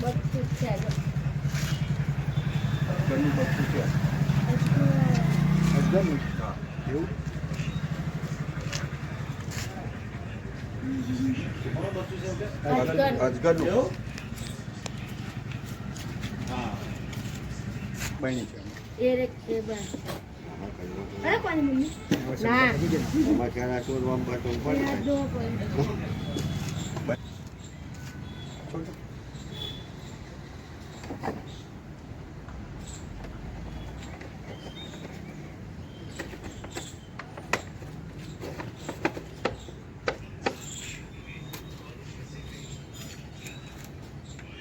બધું અજગરનું બની છે.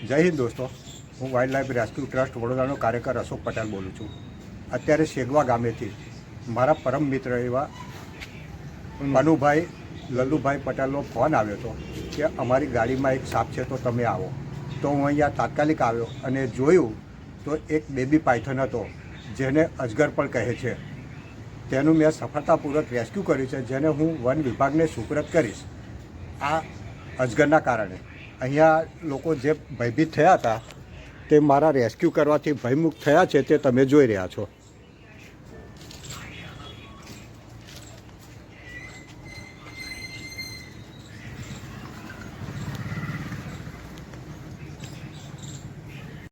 જય હિન્દ દોસ્તો. હું વાઇલ્ડ લાઈફ રેસ્ક્યુ ટ્રસ્ટ વડોદરાનો કાર્યકર અશોક પટેલ બોલું છું. અત્યારે શેગવા ગામેથી. મારા પરમ મિત્ર એવા મનુભાઈ લલ્લુભાઈ પટેલનો ફોન આવ્યો હતો કે અમારી ગાડીમાં એક સાપ છે તો તમે આવો. તો હું અહીંયા તાત્કાલિક આવ્યો અને જોયું તો એક બેબી પાયથન હતો, જેને અજગર પણ કહે છે. તેનું મેં સફળતાપૂર્વક રેસ્ક્યુ કર્યું છે, જેને હું વન વિભાગને સુપરત કરીશ. આ અજગરના કારણે. અહીંયા લોકો જે ભયભીત થયા હતા તે મારા રેસ્ક્યુ કરવાથી ભયમુક્ત થયા છે તે તમે જોઈ રહ્યા છો.